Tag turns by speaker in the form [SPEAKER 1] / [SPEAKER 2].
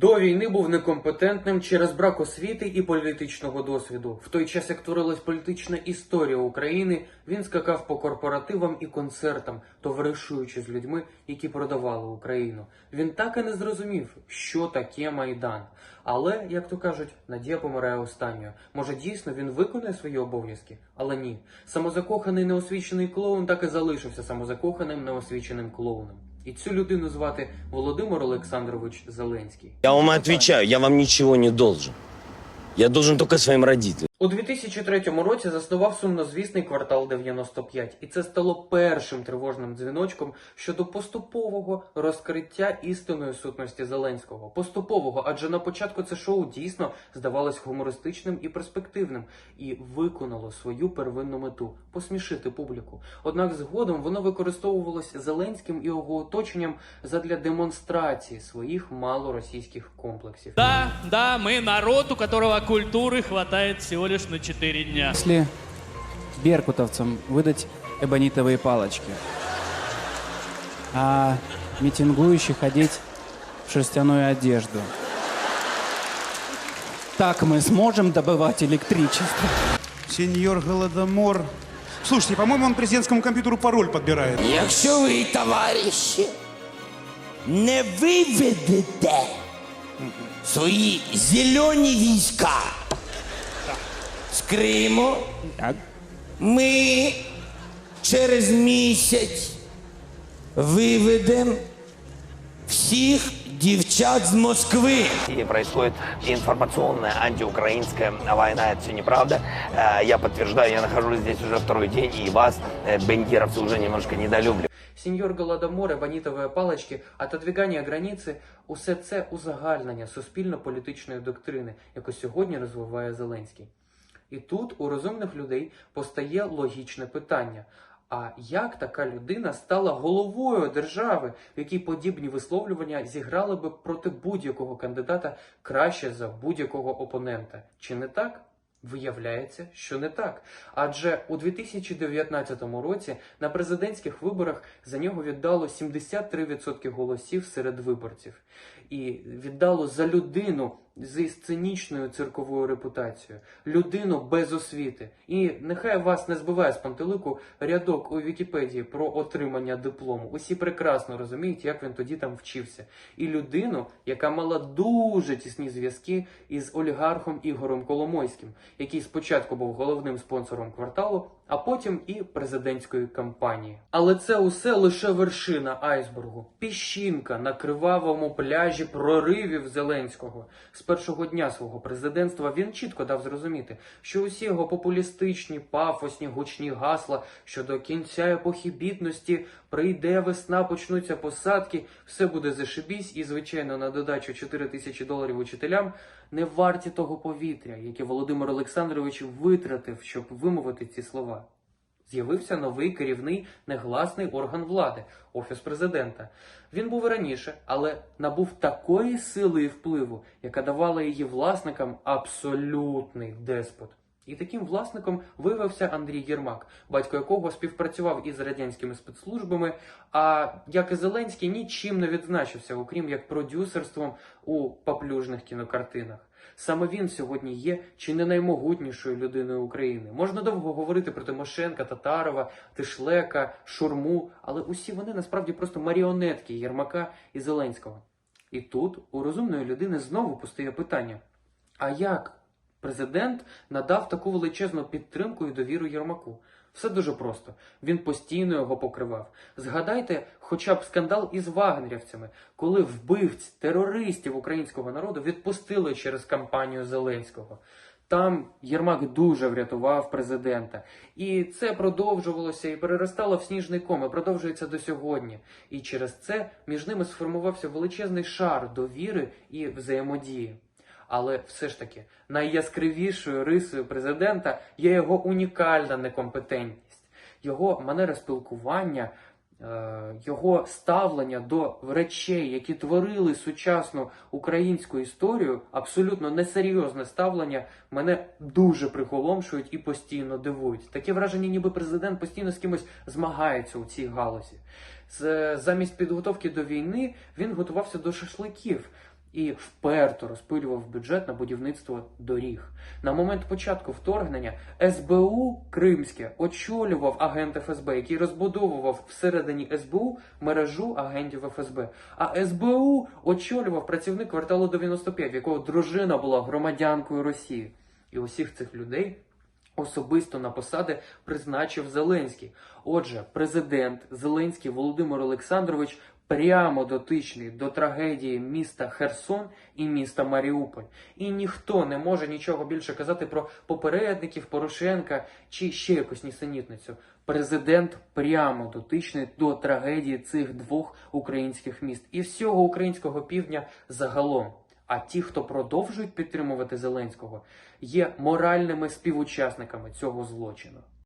[SPEAKER 1] До війни був некомпетентним через брак освіти і політичного досвіду. В той час, як творилась політична історія України, він скакав по корпоративам і концертам, товаришуючи з людьми, які продавали Україну. Він так і не зрозумів, що таке майдан. Але, як то кажуть, надія помирає останньою. Може, дійсно він виконує свої обов'язки? Але ні. Самозакоханий неосвічений клоун так і залишився самозакоханим неосвіченим клоуном. І цю людину звати Володимир Олександрович Зеленський.
[SPEAKER 2] Я вам отвечаю, я вам ничего не должен. Я должен только своим родителям.
[SPEAKER 1] У 2003 році заснував сумнозвісний квартал 95, і це стало першим тривожним дзвіночком щодо поступового розкриття істинної сутності Зеленського. Поступового, адже на початку це шоу дійсно здавалось гумористичним і перспективним, і виконало свою первинну мету посмішити публіку. Однак згодом воно використовувалось Зеленським і його оточенням задля демонстрації своїх малоросійських комплексів.
[SPEAKER 3] Да, да, мы народ, у которого культуры хватает всего лишь на 4 дня.
[SPEAKER 4] Если беркутовцам выдать эбонитовые палочки, а митингующих одеть в шерстяную одежду, так мы сможем добывать электричество.
[SPEAKER 5] Сеньор Голодомор. Слушайте, по-моему, он президентскому компьютеру пароль подбирает.
[SPEAKER 6] Якщо ви, товариші, не виведете свої зелені війська з Криму, ми через місяць виведемо всіх дівчат з Москви.
[SPEAKER 2] И происходит информационная антиукраинская война. Это все неправда. Э, Я подтверждаю, я нахожусь здесь уже второй день, и вас, э, бендеровцы, уже немножко недолюбливают.
[SPEAKER 1] Сеньор Голодомор, ванітові палички, отодвигання границі – усе це узагальнення суспільно-політичної доктрини, яку сьогодні розвиває Зеленський. І тут у розумних людей постає логічне питання. А як така людина стала головою держави, в якій подібні висловлювання зіграли би проти будь-якого кандидата краще за будь-якого опонента? Чи не так? Виявляється, що не так. Адже у 2019 році на президентських виборах за нього віддало 73% голосів серед виборців. І віддало за людину зі сценічною цирковою репутацією, людину без освіти. І нехай вас не збиває з пантелику рядок у Вікіпедії про отримання диплому. Усі прекрасно розуміють, як він тоді там вчився. І людину, яка мала дуже тісні зв'язки із олігархом Ігорем Коломойським, який спочатку був головним спонсором кварталу, а потім і президентської кампанії. Але це усе лише вершина айсбергу, піщинка на кривавому пляжі проривів Зеленського. З першого дня свого президентства він чітко дав зрозуміти, що усі його популістичні, пафосні, гучні гасла щодо кінця епохи бідності, прийде весна, почнуться посадки, все буде зашибісь, і звичайно на додачу 4 тисячі доларів учителям не варті того повітря, яке Володимир Олександрович витратив, щоб вимовити ці слова. З'явився новий керівний негласний орган влади офіс президента. Він був раніше, але набув такої сили і впливу, яка давала її власникам абсолютний деспот. І таким власником виявився Андрій Єрмак, батько якого співпрацював із радянськими спецслужбами, а як і Зеленський нічим не відзначився, окрім як продюсерством у поплюжних кінокартинах. Саме він сьогодні є чи не наймогутнішою людиною України. Можна довго говорити про Тимошенка, Татарова, Тишлека, Шурму, але усі вони насправді просто маріонетки Єрмака і Зеленського. І тут у розумної людини знову постає питання: а як президент надав таку величезну підтримку і довіру Єрмаку? Все дуже просто. Він постійно його покривав. Згадайте хоча б скандал із вагнерівцями, коли вбивць терористів українського народу відпустили через кампанію Зеленського. Там Єрмак дуже врятував президента. І це продовжувалося і переростало в сніжний ком, і продовжується до сьогодні. І через це між ними сформувався величезний шар довіри і взаємодії. Але все ж таки найяскравішою рисою президента є його унікальна некомпетентність, його манера спілкування, е, його ставлення до речей, які творили сучасну українську історію, абсолютно несерйозне ставлення, мене дуже приголомшують і постійно дивують. Таке враження, ніби президент постійно з кимось змагається у цій галузі. Замість підготовки до війни він готувався до шашликів. І вперто розпилював бюджет на будівництво доріг. На момент початку вторгнення СБУ Кримське очолював агент ФСБ, який розбудовував всередині СБУ мережу агентів ФСБ. А СБУ очолював працівник кварталу 95, якого дружина була громадянкою Росії. І усіх цих людей особисто на посади призначив Зеленський. Отже, президент Зеленський Володимир Олександрович прямо дотичний до трагедії міста Херсон і міста Маріуполь. І ніхто не може нічого більше казати про попередників Порошенка чи ще якусь нісенітницю. Президент прямо дотичний до трагедії цих двох українських міст і всього українського півдня загалом. А ті, хто продовжують підтримувати Зеленського, є моральними співучасниками цього злочину.